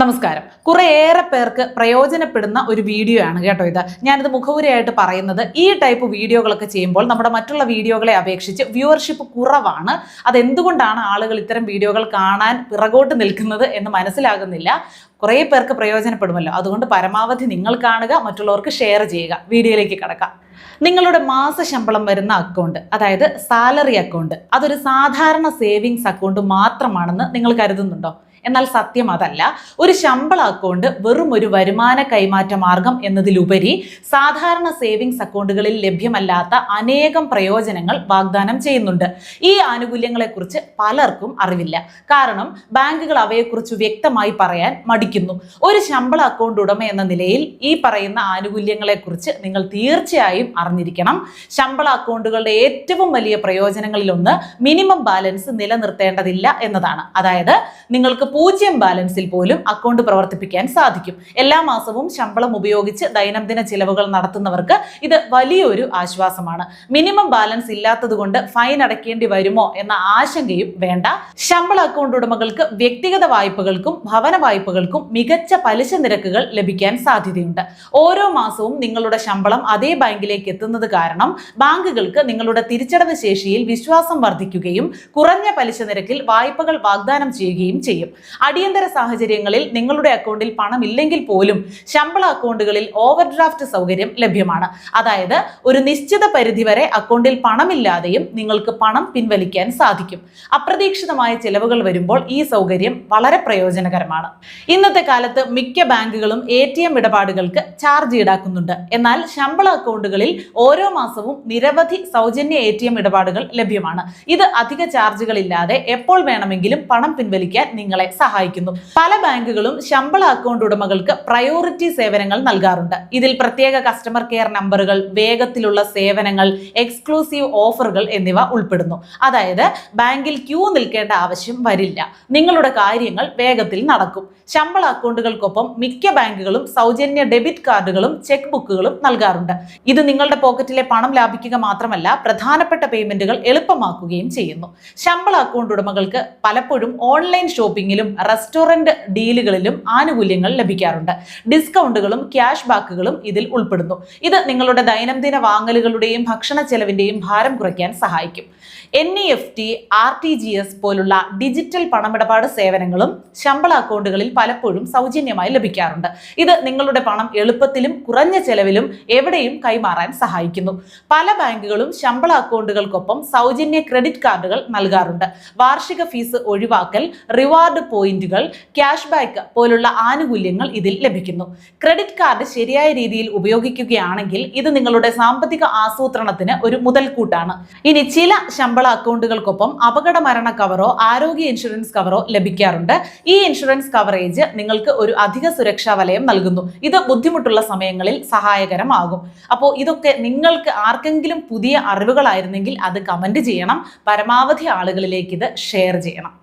നമസ്കാരം. കുറേയേറെ പേർക്ക് പ്രയോജനപ്പെടുന്ന ഒരു വീഡിയോ ആണ് കേട്ടോ ഇത്. ഞാനിത് മുഖവുരയായിട്ട് പറയുന്നത് ഈ ടൈപ്പ് വീഡിയോകളൊക്കെ ചെയ്യുമ്പോൾ നമ്മുടെ മറ്റുള്ള വീഡിയോകളെ അപേക്ഷിച്ച് വ്യൂവർഷിപ്പ് കുറവാണ്. അതെന്തുകൊണ്ടാണ് ആളുകൾ ഇത്തരം വീഡിയോകൾ കാണാൻ പിറകോട്ട് നിൽക്കുന്നത് എന്ന് മനസ്സിലാകുന്നില്ല. കുറേ പേർക്ക് പ്രയോജനപ്പെടുമല്ലോ. അതുകൊണ്ട് പരമാവധി നിങ്ങൾ കാണുക മറ്റുള്ളവർക്ക് ഷെയർ ചെയ്യുക. വീഡിയോയിലേക്ക് കിടക്കാം. നിങ്ങളുടെ മാസ ശമ്പളം വരുന്ന അക്കൗണ്ട് അതായത് സാലറി അക്കൗണ്ട് അതൊരു സാധാരണ സേവിങ്സ് അക്കൗണ്ട് മാത്രമാണെന്ന് നിങ്ങൾ കരുതുന്നുണ്ടോ? എന്നാൽ സത്യം അതല്ല. ഒരു ശമ്പള അക്കൗണ്ട് വെറും ഒരു വരുമാന കൈമാറ്റ മാർഗം എന്നതിലുപരി സാധാരണ സേവിങ്സ് അക്കൗണ്ടുകളിൽ ലഭ്യമല്ലാത്ത അനേകം പ്രയോജനങ്ങൾ വാഗ്ദാനം ചെയ്യുന്നുണ്ട്. ഈ ആനുകൂല്യങ്ങളെക്കുറിച്ച് പലർക്കും അറിവില്ല. കാരണം ബാങ്കുകൾ അവയെക്കുറിച്ച് വ്യക്തമായി പറയാൻ മടിക്കുന്നു. ഒരു ശമ്പള അക്കൗണ്ട് ഉടമ എന്ന നിലയിൽ ഈ പറയുന്ന ആനുകൂല്യങ്ങളെക്കുറിച്ച് നിങ്ങൾ തീർച്ചയായും അറിഞ്ഞിരിക്കണം. ശമ്പള അക്കൗണ്ടുകളുടെ ഏറ്റവും വലിയ പ്രയോജനങ്ങളിലൊന്ന് മിനിമം ബാലൻസ് നിലനിർത്തേണ്ടതില്ല എന്നതാണ്. അതായത് നിങ്ങൾക്ക് പൂജ്യം ബാലൻസിൽ പോലും അക്കൗണ്ട് പ്രവർത്തിപ്പിക്കാൻ സാധിക്കും. എല്ലാ മാസവും ശമ്പളം ഉപയോഗിച്ച് ദൈനംദിന ചിലവുകൾ നടത്തുന്നവർക്ക് ഇത് വലിയൊരു ആശ്വാസമാണ്. മിനിമം ബാലൻസ് ഇല്ലാത്തതുകൊണ്ട് ഫൈൻ അടയ്ക്കേണ്ടി വരുമോ എന്ന ആശങ്കയും വേണ്ട. ശമ്പള അക്കൗണ്ട് ഉടമകൾക്ക് വ്യക്തിഗത വായ്പകൾക്കും ഭവന വായ്പകൾക്കും മികച്ച പലിശ നിരക്കുകൾ ലഭിക്കാൻ സാധ്യതയുണ്ട്. ഓരോ മാസവും നിങ്ങളുടെ ശമ്പളം അതേ ബാങ്കിലേക്ക് എത്തുന്നത് കാരണം ബാങ്കുകൾക്ക് നിങ്ങളുടെ തിരിച്ചടവ് ശേഷിയിൽ വിശ്വാസം വർദ്ധിക്കുകയും കുറഞ്ഞ പലിശ നിരക്കിൽ വായ്പകൾ വാഗ്ദാനം ചെയ്യുകയും ചെയ്യും. അടിയന്തര സാഹചര്യങ്ങളിൽ നിങ്ങളുടെ അക്കൗണ്ടിൽ പണം ഇല്ലെങ്കിൽ പോലും ശമ്പള അക്കൗണ്ടുകളിൽ ഓവർ ഡ്രാഫ്റ്റ് സൗകര്യം ലഭ്യമാണ്. അതായത് ഒരു നിശ്ചിത പരിധിവരെ അക്കൗണ്ടിൽ പണമില്ലാതെയും നിങ്ങൾക്ക് പണം പിൻവലിക്കാൻ സാധിക്കും. അപ്രതീക്ഷിതമായ ചിലവുകൾ വരുമ്പോൾ ഈ സൗകര്യം വളരെ പ്രയോജനകരമാണ്. ഇന്നത്തെ കാലത്ത് മിക്ക ബാങ്കുകളും എ ടി എം ഇടപാടുകൾക്ക് ചാർജ് ഈടാക്കുന്നുണ്ട്. എന്നാൽ ശമ്പള അക്കൗണ്ടുകളിൽ ഓരോ മാസവും നിരവധി സൗജന്യ എ ടി എം ഇടപാടുകൾ ലഭ്യമാണ്. ഇത് അധിക ചാർജുകളില്ലാതെ എപ്പോൾ വേണമെങ്കിലും പണം പിൻവലിക്കാൻ നിങ്ങളെ സഹായിക്കുന്നു. പല ബാങ്കുകളും ശമ്പള അക്കൗണ്ട് ഉടമകൾക്ക് പ്രയോറിറ്റി സേവനങ്ങൾ നൽകാറുണ്ട്. ഇതിൽ പ്രത്യേക കസ്റ്റമർ കെയർ നമ്പറുകൾ വേഗത്തിലുള്ള സേവനങ്ങൾ എക്സ്ക്ലൂസീവ് ഓഫറുകൾ എന്നിവ ഉൾപ്പെടുന്നു. അതായത് ബാങ്കിൽ ക്യൂ നിൽക്കേണ്ട ആവശ്യം വരില്ല. നിങ്ങളുടെ കാര്യങ്ങൾ വേഗത്തിൽ നടക്കും. ശമ്പള അക്കൗണ്ടുകൾക്കൊപ്പം മിക്ക ബാങ്കുകളും സൗജന്യ ഡെബിറ്റ് കാർഡുകളും ചെക്ക് ബുക്കുകളും നൽകാറുണ്ട്. ഇത് നിങ്ങളുടെ പോക്കറ്റിലെ പണം ലാഭിക്കുക മാത്രമല്ല പ്രധാനപ്പെട്ട പേയ്മെന്റുകൾ എളുപ്പമാക്കുകയും ചെയ്യുന്നു. ശമ്പള അക്കൗണ്ട് ഉടമകൾക്ക് പലപ്പോഴും ഓൺലൈൻ ഷോപ്പിംഗിലും റെസ്റ്റോറന്റ് ഡീലുകളിലും ആനുകൂല്യങ്ങൾ ലഭിക്കാറുണ്ട്. ഡിസ്കൗണ്ടുകളും ക്യാഷ് ബാക്കുകളും ഇതിൽ ഉൾപ്പെടുന്നു. ഇത് നിങ്ങളുടെ ദൈനംദിന വാങ്ങലുകളുടെയും ഭക്ഷണ ചെലവിന്റെയും ഭാരം കുറയ്ക്കാൻ സഹായിക്കും. N E F T R T G S പോലുള്ള ഡിജിറ്റൽ പണമിടപാട് സേവനങ്ങളും ശമ്പള അക്കൗണ്ടുകളിൽ പലപ്പോഴും സൗജന്യമായി ലഭിക്കാറുണ്ട്. ഇത് നിങ്ങളുടെ പണം എളുപ്പത്തിലും കുറഞ്ഞ ചെലവിലും എവിടെയും കൈമാറാൻ സഹായിക്കുന്നു. പല ബാങ്കുകളും ശമ്പള അക്കൗണ്ടുകൾക്കൊപ്പം സൗജന്യ ക്രെഡിറ്റ് കാർഡുകൾ നൽകാറുണ്ട്. വാർഷിക ഫീസ് ഒഴിവാക്കൽ റിവാർഡ് പോയിന്റുകൾ ക്യാഷ് ബാക്ക് പോലുള്ള ആനുകൂല്യങ്ങൾ ഇതിൽ ലഭിക്കുന്നു. ക്രെഡിറ്റ് കാർഡ് ശരിയായ രീതിയിൽ ഉപയോഗിക്കുകയാണെങ്കിൽ ഇത് നിങ്ങളുടെ സാമ്പത്തിക ആസൂത്രണത്തിന് ഒരു മുതൽക്കൂട്ടാണ്. ഇനി ചില ശമ്പള അക്കൗണ്ടുകൾക്കൊപ്പം അപകട മരണ കവറോ ആരോഗ്യ ഇൻഷുറൻസ് കവറോ ലഭിക്കാറുണ്ട്. ഈ ഇൻഷുറൻസ് കവറേജ് നിങ്ങൾക്ക് ഒരു അധിക സുരക്ഷാ വലയം നൽകുന്നു. ഇത് ബുദ്ധിമുട്ടുള്ള സമയങ്ങളിൽ സഹായകരമാകും. അപ്പോൾ ഇതൊക്കെ നിങ്ങൾക്ക് ആർക്കെങ്കിലും പുതിയ അറിവുകളായിരുന്നെങ്കിൽ അത് കമന്റ് ചെയ്യണം. പരമാവധി ആളുകളിലേക്ക് ഇത് ഷെയർ ചെയ്യണം.